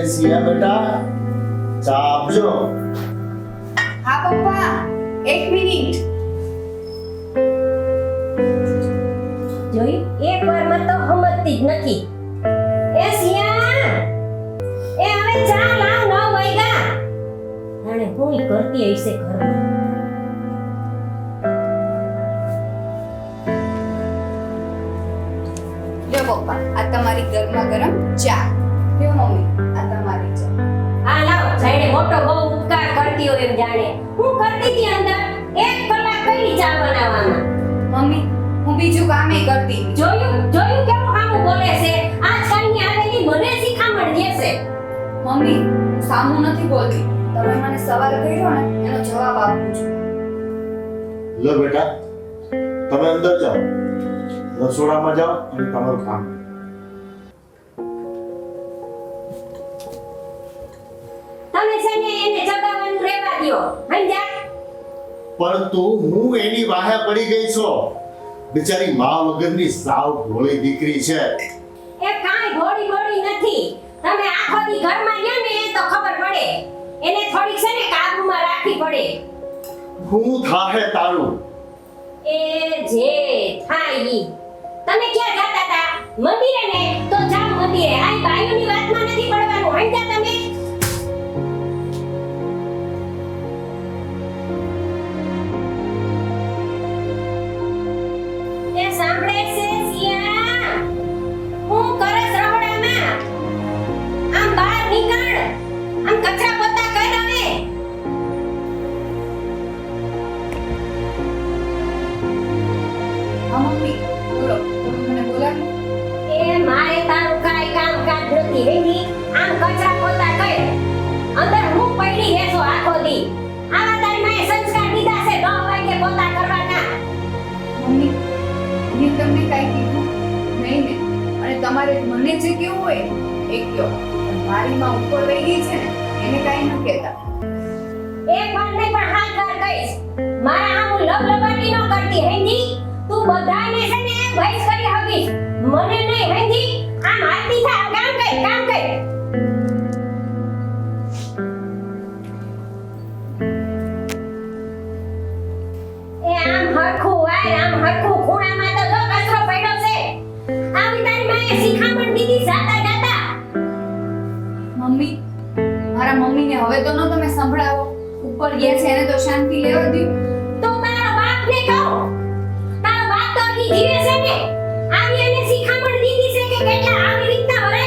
એ સિયા બેટા? ચા આપજો હા પપ્પા એક મિનિટ. જોઈ એક વારમાં તો હમતી જ નથી. એ સિયા એ હવે ચા લાવ ન વાગ્યા. અને હું કરતી હશે ઘરમાં. લ્યો પપ્પા આ તમારી ગરમા ગરમ ચા. લ્યો મમ્મી મોટો બહુ ઉપકાર કરતી હોય એમ જાણે. હું કરતી હતી અંદર? એક કલાક કઈ ચા બનાવવામાં. મમ્મી હું બીજું કામે કરતી. જોયું? જોયું કે હું આમ બોલે છે? આજકાલની આવેલી મને શીખામણ દે છે. મમ્મી સામુ સામું નથી બોલતી. તમે મને સવાલ કર્યો ને એનો જવાબ આપું છું. લો બેટા તમે અંદર જાઓ. રસોડામાં જાઓ અને તમારું કામ પરંતુ હું એની વાહે પડી ગઈ છો. બિચારી મા વગરની સાવ ભોળી દીકરી છે. એ કાંઈ ઘોડી ઘોડી નથી. તમે આખો દી ઘરમાં ગયા ને એ તો ખબર પડે. એને થોડીક છે ને કાબુમાં રાખવી પડે. હું થાહે તારું. એ જે થાય ઈ. તમે ક્યાં જાતા હતા મંદિરે ને? તો જાઓ મંદિરે. આ બાયુની વાતમાં નથી પડવાનું. સમજ્યા તમારે મને જે કેવું હોય એ કયો. મારી માં ઉપર રહી ગઈ છે ને, એને કાંઈ ન કહેતા. એક વાત નહીં પણ હાથ વાર કહીશ મારા આમ લવ લબાટી ન કરતી, હેંધી? તું બધાને છે ને વૈસ કરી હગીશ. મને નહીં, હેંધી? આમ હાલતી થા, કામ કર કામ કર. હવે તો નો તમે સંભળાવો. ઉપર ગયા છે, એને તો શાંતિ લેવા દો તો તારા બાપને કહો. તારો બાપ તો હજી જીવે છે ને આવી એને શિખામણ દીધી છે કે કેટલા આવી રીતના વરે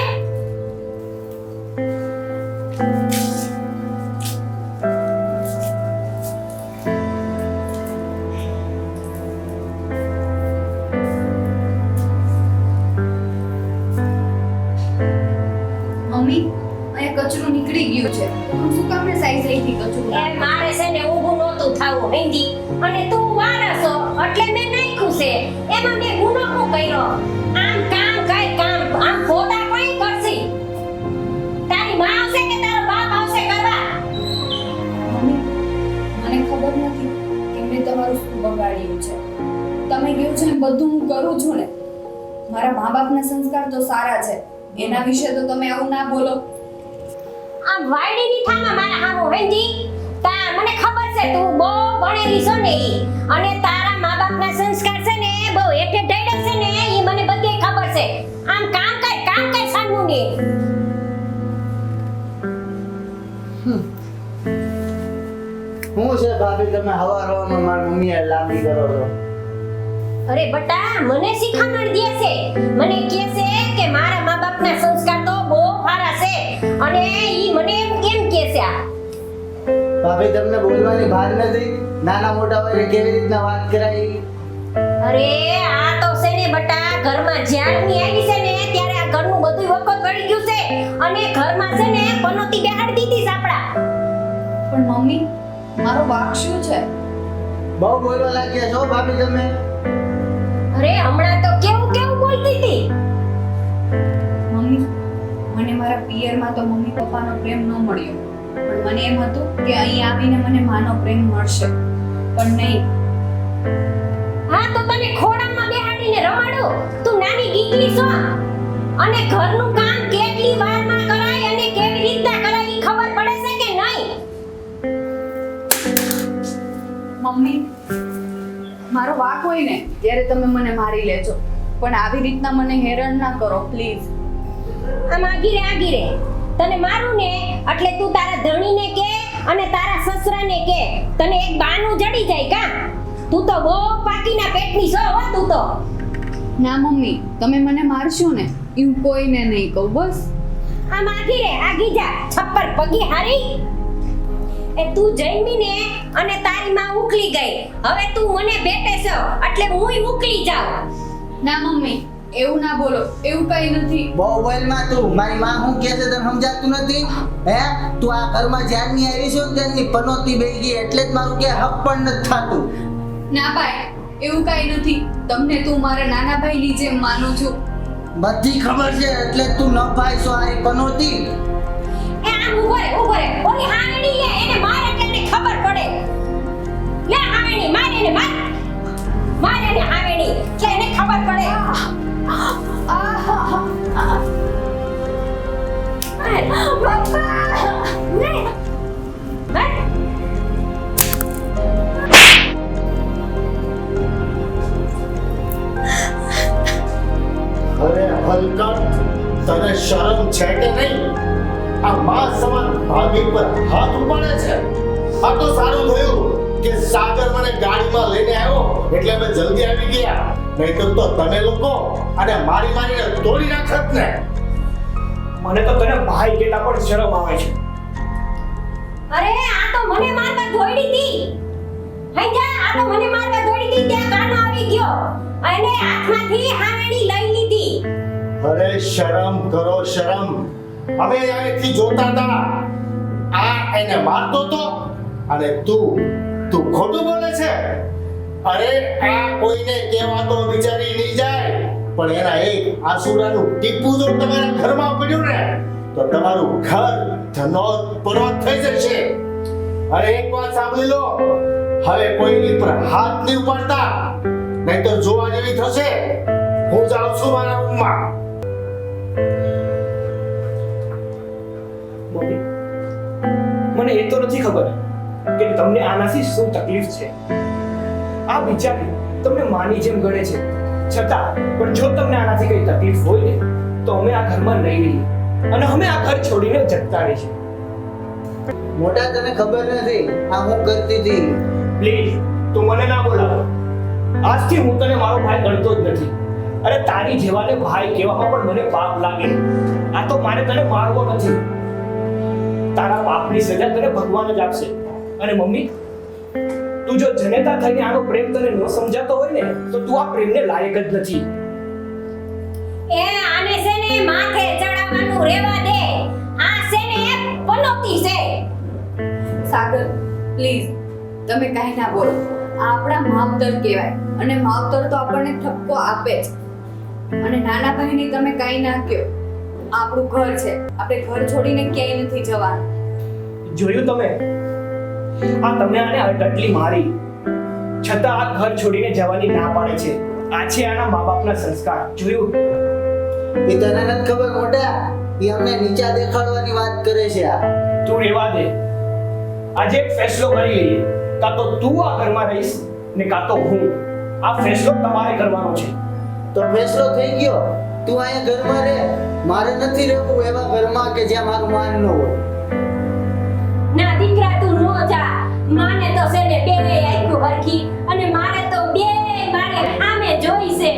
મમ્મી? અહીંયા કચરું નીકળી ગયું છે. હું શું કામ ને સાઈઝ લઈથી કચરું એ મારે છે ને ઊભું નહોતું થાવું હિન્દી અને તું વારસો એટલે મેં નાખ્યું છે. એમાં મેં ગુનો શું કર્યો? આમ કામ કઈ કામ આમ ખોટા કોઈ કરશે? તારી માં આવશે કે તારો બાપ આવશે કરવા? મને ખબર નથી કે મેં તમારું શું બગાડ્યું છે. તમે કહ્યું છે ને બધું હું કરું છું ને. મારા મા બાપના સંસ્કાર તો સારા છે. એના વિશે તો તમે આવું ના બોલો. આમ વાયડીની થામાં મારા હામો હિન્દી તા મને ખબર છે તું બહુ ભણેલી છો ને અને તારા મા બાપના સંસ્કાર છે ને બહુ એકે ડેડે છે ને એ મને બધે ખબર છે. આમ કામ કર કામ કર સાનું ને. હું છે ભાભી તમે હવાર હવામાં મારી મમ્મીએ લાંબી કરો છો. અરે બટા મને શીખામણ દે છે. મને કહે છે કે મારા મા બાપના સંસ્કાર કહે ભાભી તમને બોલવાની ભાન નથી? નાના મોટા હોય કેવી રીતના વાત કરાય? અરે આ તો છે ને બટા ઘરમાં જ્યારની આવી છે ને ત્યારે આ ઘરનું બધું વખત પડી ગયું છે. અને ઘરમાં છે ને પનોતી બેહાડી દીધી છે પણ મમ્મી મારો વાક શું છે? બહુ બોલવા લાગ્યા છો ભાભી તમે? અરે હમણાં તો કેવું કેવું બોલતી હતી? મમ્મી મને મારા પિયરમાં તો મમ્મી પપ્પાનો પ્રેમ ન મળ્યો. પણ મને એમ હતું કે અહીં આવીને મને માનો પ્રેમ મળશે. પણ નહીં. હા તો તને ખોળામાં બેહાડીને રમાડો. તું નાની ગીગલી છો. અને ઘરનું કામ કેટલી વારમાં કરાય અને કેવી રીતના કરાય એ ખબર પડે છે કે નહીં? મમ્મી મારો વાક હોય ને જ્યારે તમે મને મારી લેજો. પણ આવી રીતના મને હેરાન ના કરો પ્લીઝ. આમ આગી રે આગી રે તને મારું ને? એટલે તું તારા ધણીને કે અને તારા સસરાને કે. તને એક બાનું જડી જાય કા? તું તો બહુ પાકીના પેટની છો હો તું તો. ના મમ્મી તમે મને મારશો ને એવું કોઈને નહીં કહું બસ. આ માગી રે આગી જા છપ્પર પગી હારી. એ તું જન્મીને અને તારી માં ઉકલી ગઈ. હવે તું મને બેટે છો એટલે હુંય ઉકલી જાઉં. ના મમ્મી એવું ના બોલો એવું કઈ નથી. બહુ બોલમાં તું. મારી માં હું કહે છે તને સમજાતું નથી? હે? તું આ ઘરમાં જ્યારની આવી છો ને ત્યારની પનોતી બેહી ગઈ એટલે જ મારું કે હક પણ નથી થાતું. ના ભાઈ એવું કઈ નથી. તમને તું મારા નાના ભાઈની જેમ માનું છું. બધી ખબર છે એટલે જ તું ન ભાઈ છો આ પનોતી. એ આમ ઊભો રે ઊભો રે. ઓલી હાવેણી લે એને માર એટલે એને ખબર પડે. લે હાવેણી માર એને માર. માર એને હાવેણી એટલે એને ખબર પડે. માર. ગયા તો તમે લોકો અને મારી મારીને તોડી નાખત ને. મને તો તને ભાઈ કેટલા પણ શરમ આવે છે. અરે આ તો મને મારવા દોડી હતી હઈ જા આ તો મને મારવા દોડી હતી ત્યાં કાનો આવી ગયો. અને હાથમાંથી હાવેણી લઈ લીધી. અરે શરમ કરો શરમ. અમે અહીંથી જોતા હતા. આ એને મારતો તો અને તું તું ખોટું બોલે છે? અરે આ કોઈને કહેવાતો વિચારી નહીં જાય. પણ એના એક આસુરાનું ટીપું જો તમારા ઘરમાં પડ્યું ને, તો તમારું ઘર ધનોત પર્વત થઈ જશે. અરે, એક વાત સાંભળી લો. હવે કોઈની પર હાથ નહીં ઉપાડતા, નહીતર જોવા જેવી થશે. હું જાઉં છું મારા રૂમમાં. મને એ તો નથી ખબર કે તમને આનાથી શું તકલીફ છે. આ બિચારી તમને માની જેમ ગણે છે. છતાં પણ જો તમને આનાથી કઈ તકલીફ હોય ને તો અમે આ ઘરમાં નહીં રહીએ. અને અમે આ ઘર છોડીને જતા રહીશું મોટા તને ખબર નથી આ હું કરતી હતી. પ્લીઝ તું મને ના બોલાવ. આજથી હું તને મારો ભાઈ ગણતો જ નથી. અરે તારી જેવાને ભાઈ કહેવામાં પણ મને પાપ લાગે. આ તો મારે તને મારવો નથી. તારા પાપની સજા તને ભગવાન જ આપશે. અને મમ્મી તું જો જનેતા થઈને આનો પ્રેમ તને ન સમજાતો હોય ને તો તું આ પ્રેમને લાયક જ નથી. એ આને છે ને માથે ચડાવવાનું રેવા દે. આ છે ને પનોતી છે. સાગર પ્લીઝ તમે કાઈ ના બોલો. આપણા માવતર કહેવાય અને માવતર તો આપણને ઠપકો આપે જ. અને નાના ભાઈને તમે કાંઈ ના કહો. આપણું ઘર છે. આપણે ઘર છોડીને ક્યાંય નથી જવાનું. જોયું તમે? આ તમે આને અટટલી મારી. છતાં આ ઘર છોડીને જવાની ના પાડે છે. આ છે આના મા બાપના સંસ્કાર. જોયું? એ તને નથી ખબર મોટા? એ અમને નીચા દેખાડવાની વાત કરે છે આ. તું રેવા દે. આજે એક ફેસલો કરી લઈએ. કાં તો તું આ ઘરમાં રહીશ ને કાં તો હું. આ ફેસલો તમારે કરવાનો છે. તો ફેસલો થઈ ગયો. તું અહીંયા ઘરમાં રહે. મારે નથી રહેવું એવા ઘરમાં કે જ્યાં મારું માન ન હોય. ના દીકરા નો જા માને તો છે ને બે આખું હરખી? અને મારે તો બે મારે આમે જોઈ છે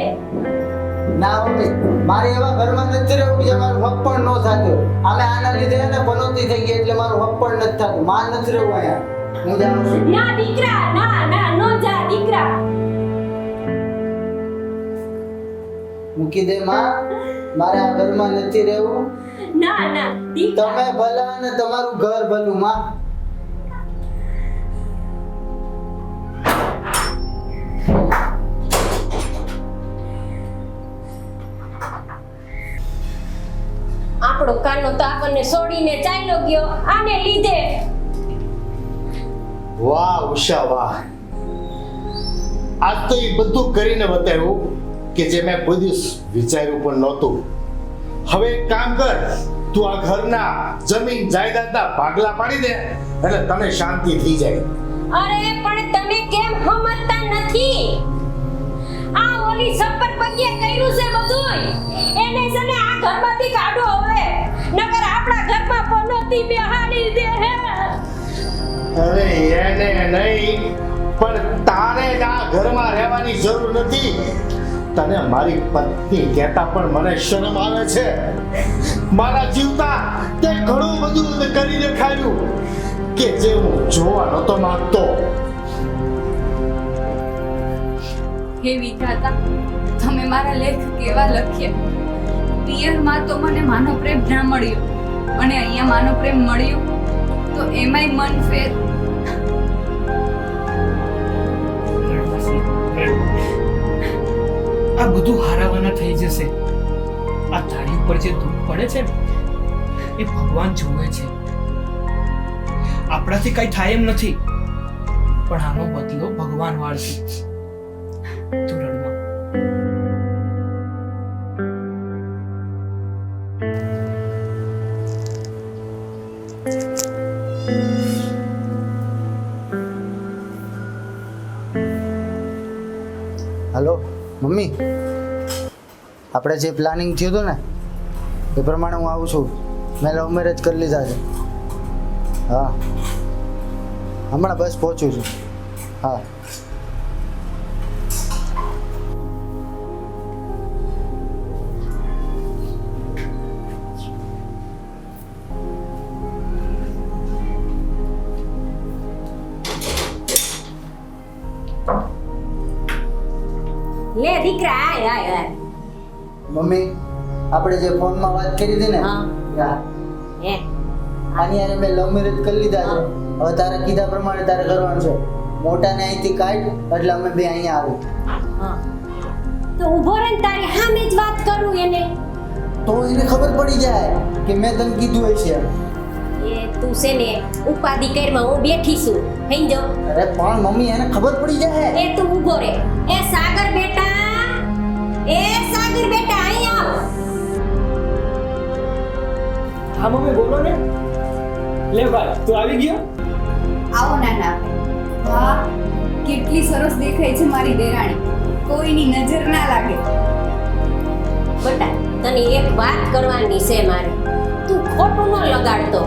ના મમ્મી મારે એવા ઘરમાં નથી રહેવું કે મારું હક પણ ન થતું અમે આના લીધે એને પનોતી થઈ ગઈ એટલે મારું હક પણ નથી થતું માન નથી રહેવું અહીંયા. હું જાઉં છું. ના દીકરા ના ના નો જા દીકરા. મૂકી દે માં. મારે આ ઘરમાં નથી રહેવું. ના ના તમે ભલા અને તમારું ઘર ભલું માં. આપણો કાનો તો આપણને છોડીને ચાલ્યો ગયો. આને લીધે વાહ ઉષા વાહ. આજ તો એ બધું કરીને બતાવ્યું કે જે મેં કોઈ દિવસ વિચાર્યું પણ નહોતું. હવે એક કામ કર તું આ ઘરના જમીન જાયદાદના ભાગલા પાડી દે એટલે તને શાંતિ થઈ જાય. અરે પણ તમે કેમ સમજતા નથી? આ ઓલી સપ્પર પગિયા કર્યું છે બધું એને છે ને આ ઘરમાંથી કાઢો હવે. નકર આપણા ઘરમાં પનોતી બેહાડી દે હે. અરે એને નહીં પણ તારે આ ઘરમાં રહેવાની જરૂર નથી. તને મારી પત્ની કહેતા પણ મને શરમ આવે છે. મારા જીવતા તે ઘણું બધું મેં કરી દેખાડ્યું કે જે હું જોવા નતો માંગતો. હે વિધાતા તમે મારા લેખ કેવા લખ્યા? પિયરમાં તો મને માનો પ્રેમ ના મળ્યો. અને અહીંયા માનો પ્રેમ મળ્યો તો એમાંય મન ફેર. આ બધું હારાવાના થઈ જશે. આ તારી ઉપર જે દુઃખ પડે છે એ ભગવાન જોવે છે. આપણાથી કઈ થાય એમ નથી. પણ આનો બદલો ભગવાન વાળશે. Hello, mummy. આપણે જે પ્લાનિંગ થયું હતું ને, એ પ્રમાણે હું આવું છું. મેં લવ મેરેજ કરી લીધા છે. હા. હમણાં બસ પહોંચું છું. હા. લે દીકરા આય આય આય. મમ્મી આપણે જે ફોનમાં વાત કરી હતી ને હા. એ હે. આની હારે મેં લવ મેરેજ કરી લીધા છે. હવે તારા કીધા પ્રમાણે તારે કરવાનું છે. મોટાને અહીંથી કાઢ એટલે અમે બે અહીંયા આવી. હા. તો ઊભો રહે ને તારી સામે જ વાત કરું એને. તો એને ખબર પડી જાય કે મેં તને કીધું છે. એ તું છે ને ઉપાધિ કરમાં હું બેઠી છું. સમજો અરે પણ મમ્મી એને ખબર પડી જાય. એ તું ઊભો રે. એ સાગર બેટા. એ સાગર બેટા અહીં આવ. હા મમ્મી બોલો ને. લે ભાઈ તું આવી ગયો? આવો નાના. વાહ કેટલી સરસ દેખાય છે મારી દેરાણી. કોઈની નજર ના લાગે. બટા તને એક વાત કરવાની છે મારે. તું ખોટું ન લગાડતો.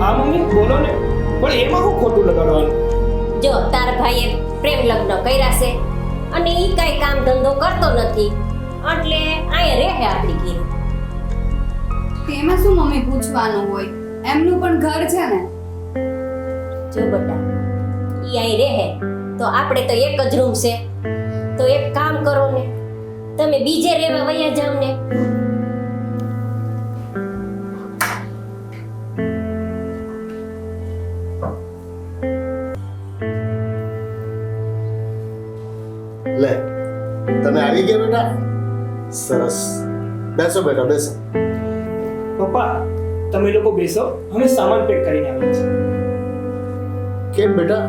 હા મમ્મી બોલો ને. પણ એમાં હું ખોટું લગાડવાનું? જો તાર ભાઈએ પ્રેમ લગ્ન કર્યા છે અને ઈ કઈ કામ ધંધો કરતો નથી એટલે અહીંયા રહે આપણી ઘીરે. તેમાં શું મમ્મી પૂછવાનું હોય? એમનું પણ ઘર છે ને? જો બેટા ઈ અહીં રહે તો આપણે તો એક જ રૂમ છે. તો એક કામ કરો ને તમે બીજે રહેવા વયા જાવ ને. લે તમે આવી ગયા બેટા? સરસ. બેસો બેટા બેસો. પપ્પા તમે લોકો બેસો અમે સામાન પેક કરીને આવ્યા છીએ. કેમ બેટા?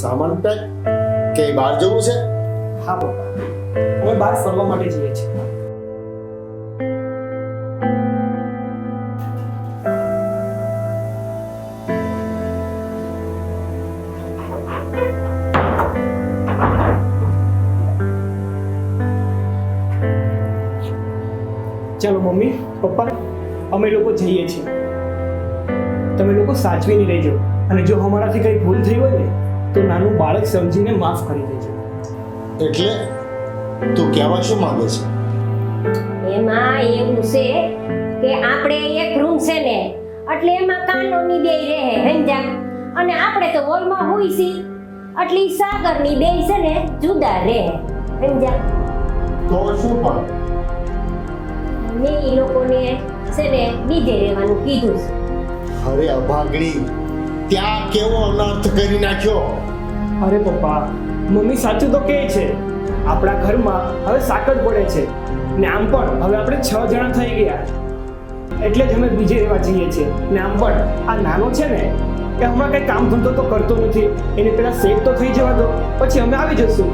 સામાન પેક કે બહાર જવું છે? હા પપ્પા અમે બહાર ફરવા માટે જઈએ છીએ. ચાલો મમ્મી પપ્પા અમે લોકો જઈએ છીએ. તમે લોકો સાચવીને રહેજો અને જો અમારાથી કંઈ ભૂલ થઈ હોય ને તો નાનું બાળક સમજીને માફ કરી દેજો. એટલે તું કહેવા શું માંગે છે? એમાં એવું છે કે આપણે એક રૂમ છે ને એટલે એમાં કાનોની બે રહે સમજ્યા? અને આપણે તો હોલમાં હોઈ છી એટલે સાગરની બે છે ને જુદા રહે સમજ્યા? તો શું પણ? મેં એ લોકોને છે ને બીજે રહેવાનું કીધું છે. અરે અભાગણી ત્યાં કેવો અનર્થ કરી નાખ્યો? અરે પપ્પા મમ્મી સાચું તો કહે છે. આપણા ઘરમાં હવે સાકર પડે છે. ને આમ પણ હવે આપણે છ જણા થઈ ગયા. એટલે જ અમે બીજે રહેવા જઈએ છીએ. ને આમ પણ આ નાનો છે ને એ હમણાં કંઈ કામ ધંધો તો કરતો નથી. એને પેલા સેટ તો થઈ જવા દો પછી અમે આવી જશું.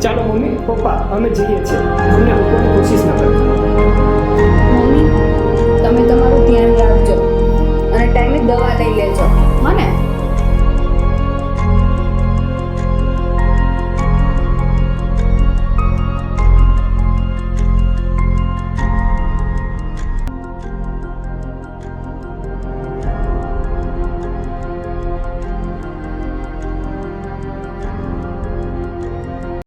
ચાલો મમ્મી પપ્પા અમે જઈએ છીએ. અમને લોકોની કોશિશ ના કરતા મમ્મી તમે તમારું ધ્યાન રાખજો અને ટાઈમે દવા લઈ લેજો. હા ને